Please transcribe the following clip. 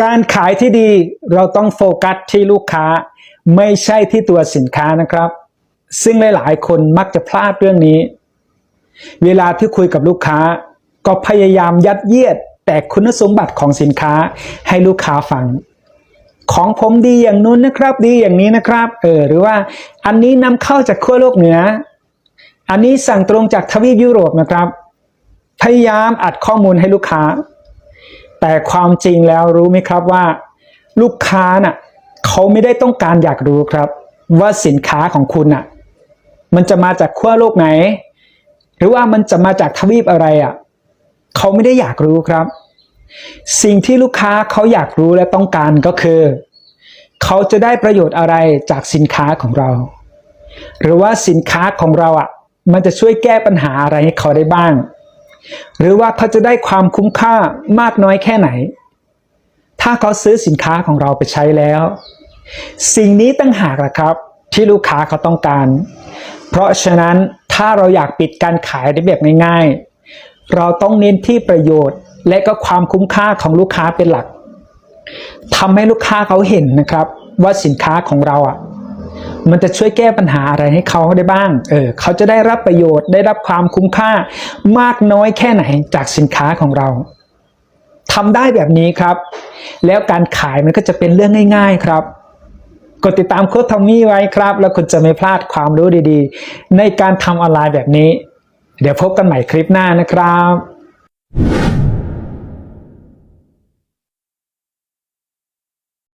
การขายที่ดีเราต้องโฟกัสที่ลูกค้า ไม่ใช่ที่ตัวสินค้านะครับ ซึ่งหลาย ๆ คนมักจะพลาดเรื่องนี้ เวลาที่คุยกับลูกค้า ก็พยายามยัดเยียด แต่คุณสมบัติของสินค้าให้ลูกค้าฟัง ของผมดีอย่างนู้นนะครับ ดีอย่างนี้นะครับ เออหรือว่าอันนี้นำเข้าจากขั้วโลกเหนือ อันนี้สั่งตรงจากทวีปยุโรปนะครับ พยายามอัดข้อมูลให้ลูกค้า แต่ความจริงแล้วรู้ไหมครับว่า ลูกค้าน่ะเขาไม่ได้ต้องการอยากรู้ครับ ว่าสินค้าของคุณน่ะ มันจะมาจากขั้วโลกไหน หรือว่ามันจะมาจากทวีปอะไรอะเขาไม่ได้อยากรู้ครับ สิ่งที่ลูกค้าเขาอยากรู้และต้องการก็คือ เขาจะได้ประโยชน์อะไรจากสินค้าของเรา หรือว่าสินค้าของเราอะ มันจะช่วยแก้ปัญหาอะไรให้เขาได้บ้าง หรือว่าเขาจะได้ความคุ้มค่ามากน้อยแค่ไหน ถ้าเขาซื้อสินค้าของเราไปใช้แล้ว สิ่งนี้ตั้งหากละครับที่ลูกค้าเขาต้องการ เพราะฉะนั้นถ้าเราอยากปิดการขายได้แบบง่ายๆ เราต้องเน้นที่ประโยชน์ และก็ความคุ้มค่าของลูกค้าเป็นหลักทำให้ลูกค้าเขาเห็นนะครับ ว่าสินค้าของเราอะ มันจะช่วยแก้ปัญหาอะไรให้เขาได้บ้าง เออเขาจะได้รับประโยชน์ ได้รับความคุ้มค่ามากน้อยแค่ไหนจากสินค้าของเราทำได้แบบนี้ครับ แล้วการขายมันก็จะเป็นเรื่องง่าย ๆครับกดติดตามโค้ดทอมมี่ไว้ครับ แล้วคุณจะไม่พลาดความรู้ดีๆ ในการทำออนไลน์แบบนี้ เดี๋ยวพบกันใหม่คลิปหน้านะครับ